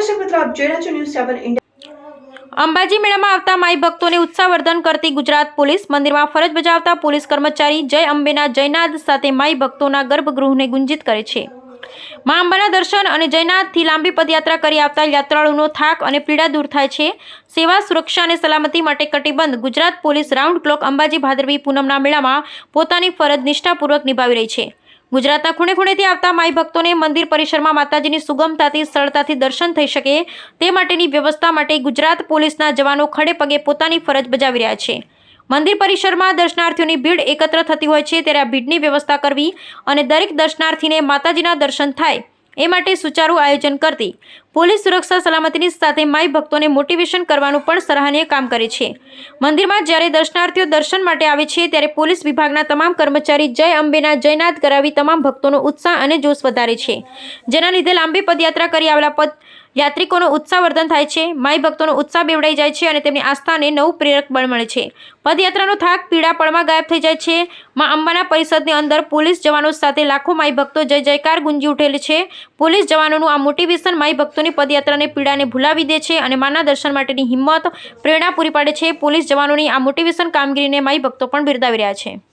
આપ જોઈ રહ્યા છો ન્યૂઝ સેવન ઇન્ડિયા અંબાજી મેળામાં આવતા માઈ ભક્તોને ઉત્સાહવર્ધન કરતી ગુજરાત પોલીસ મંદિરમાં ફરજ બજાવતા પોલીસ કર્મચારી જય અંબેના જયનાદ સાથે માઈ ભક્તોના ગર્ભગૃહને ગુંજિત કરે છે. મા અંબાના દર્શન અને જયનાથથી લાંબી પદયાત્રા કરી આવતા યાત્રાળુનો થાક અને પીડા દૂર થાય છે. સેવા, સુરક્ષા અને સલામતી માટે કટિબંધ Gujarat police round clock Ambaji ભાદરવી પૂનમના મેળામાં પોતાની ફરજ નિષ્ઠાપૂર્વક નિભાવી રહી છે. ગુજરાતના ખૂણે ખૂણેથી આવતા માઈ ભક્તોને મંદિર પરિસરમાં માતાજીની સુગમતાથી, સરળતાથી દર્શન થઈ શકે તે માટેની વ્યવસ્થા માટે ગુજરાત પોલીસના જવાનો ખડે પગે પોતાની ફરજ બજાવી રહ્યા છે. મંદિર પરિસરમાં દર્શનાર્થીઓની ભીડ એકત્ર થતી હોય છે, ત્યારે આ ભીડની વ્યવસ્થા કરવી અને દરેક દર્શનાર્થીને માતાજીના દર્શન થાય એ માટે સુચારું આયોજન કરતી પોલીસ સુરક્ષા સલામતીની સાથે માઈ ભક્તોને મોટિવેશન કરવાનું પણ સરાહનીય કામ કરે છે. મંદિરમાં જ્યારે દર્શનાર્થીઓ દર્શન માટે આવે છે, ત્યારે પોલીસ વિભાગના તમામ કર્મચારી જય અંબેના જયનાથ કરાવી તમામ ભક્તોનો ઉત્સાહ અને જોશ વધારે છે. જેના લીધે લાંબી પદયાત્રા કરી આવેલા પદ યાત્રિકોનો ઉત્સાહવર્ધન થાય છે, માઈ ભક્તોનો ઉત્સાહ બેવડાઈ જાય છે અને તેમની આસ્થાને નવું પ્રેરક બળ મળે છે. પદયાત્રાનો થાક પીડા પળમાં ગાયબ થઈ જાય છે. માં અંબાના પરિષદની અંદર પોલીસ જવાનો સાથે લાખો માઈ ભક્તો જય જયકાર ગુંજી ઉઠેલ છે. પોલીસ જવાનોનું આ મોટિવેશન માઈ ભક્તોની પદયાત્રાને પીડાને ભૂલાવી દે છે અને માના દર્શન માટેની હિંમત પ્રેરણા પૂરી પાડે છે. પોલીસ જવાનોની આ મોટિવેશન કામગીરીને માઈ ભક્તો પણ બિરદાવી રહ્યા છે.